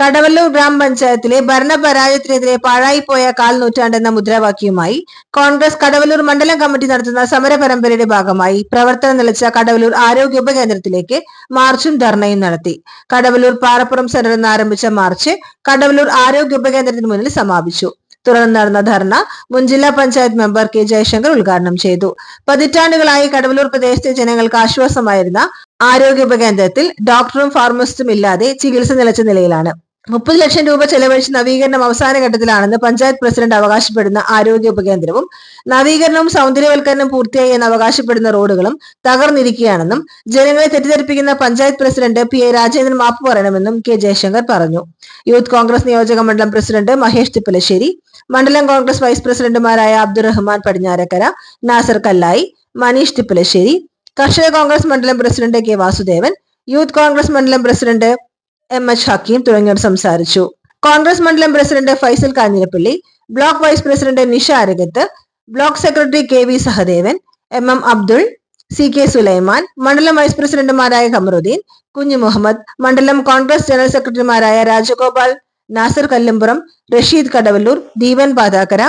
കടവല്ലൂർ ഗ്രാമപഞ്ചായത്തിലെ ഭരണപരാജയത്തിനെതിരെ പാഴായിപ്പോയ കാൽ നൂറ്റാണ്ടെന്ന മുദ്രാവാക്യവുമായി കോൺഗ്രസ് കടവല്ലൂർ മണ്ഡലം കമ്മിറ്റി നടത്തുന്ന സമര പരമ്പരയുടെ ഭാഗമായി പ്രവർത്തനം നിലച്ച കടവല്ലൂർ ആരോഗ്യ ഉപകേന്ദ്രത്തിലേക്ക് മാർച്ചും ധർണയും നടത്തി. കടവല്ലൂർ പാറപ്പുറം സെന്ററിൽ നിന്ന് ആരംഭിച്ച മാർച്ച് കടവല്ലൂർ ആരോഗ്യ ഉപകേന്ദ്രത്തിന് മുന്നിൽ സമാപിച്ചു. തുടർന്ന് നടന്ന ധർണ മുൻ ജില്ലാ പഞ്ചായത്ത് മെമ്പർ കെ ജയശങ്കർ ഉദ്ഘാടനം ചെയ്തു. പതിറ്റാണ്ടുകളായി കടവല്ലൂർ പ്രദേശത്തെ ജനങ്ങൾക്ക് ആശ്വാസമായിരുന്ന ആരോഗ്യ ഉപകേന്ദ്രത്തിൽ ഡോക്ടറും ഫാർമസിസ്റ്റും ഇല്ലാതെ ചികിത്സ നിലച്ച നിലയിലാണ്. മുപ്പത് ലക്ഷം രൂപ ചെലവഴിച്ച് നവീകരണം അവസാന ഘട്ടത്തിലാണെന്ന് പഞ്ചായത്ത് പ്രസിഡന്റ് അവകാശപ്പെടുന്ന ആരോഗ്യ ഉപകേന്ദ്രവും നവീകരണവും സൗന്ദര്യവൽക്കരണം പൂർത്തിയായി എന്ന് അവകാശപ്പെടുന്ന റോഡുകളും തകർന്നിരിക്കുകയാണെന്നും ജനങ്ങളെ തെറ്റിദ്ധരിപ്പിക്കുന്ന panchayat president P A Rajendran മാപ്പ് പറയണമെന്നും കെ ജയശങ്കർ പറഞ്ഞു. യൂത്ത് കോൺഗ്രസ് നിയോജക മണ്ഡലം പ്രസിഡന്റ് മഹേഷ് തിപ്പലശ്ശേരി മണ്ഡലം കോൺഗ്രസ് വൈസ് പ്രസിഡന്റുമാരായ അബ്ദുറഹ്മാൻ പടിഞ്ഞാരക്കര നാസർ കല്ലായി മനീഷ് തിപ്പലശ്ശേരി കർഷക കോൺഗ്രസ് മണ്ഡലം president K Vasudevan youth Congress മണ്ഡലം പ്രസിഡന്റ് എം എച്ച് ഹക്കീം തുടങ്ങിയവർ സംസാരിച്ചു. കോൺഗ്രസ് മണ്ഡലം president Faisal Kanjirappally block vice president Nisha Arakath block secretary K V Sahadevan M M Abdul C K Sulaiman മണ്ഡലം വൈസ് പ്രസിഡന്റുമാരായ ഖമറുദ്ദീൻ കുഞ്ഞു മുഹമ്മദ് മണ്ഡലം കോൺഗ്രസ് ജനറൽ സെക്രട്ടറിമാരായ രാജഗോപാൽ നാസർ കല്ലുംപുറം റഷീദ് കടവല്ലൂർ ദീവൻ പാതാക്കര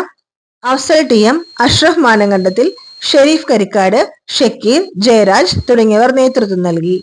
അഫ്സൽ ടി എം അഷ്റഫ് മാനങ്കണ്ടത്തിൽ ഷെരീഫ് കരിക്കാട് ഷക്കീർ ജയരാജ് തുടങ്ങിയവർ നേതൃത്വം നൽകി.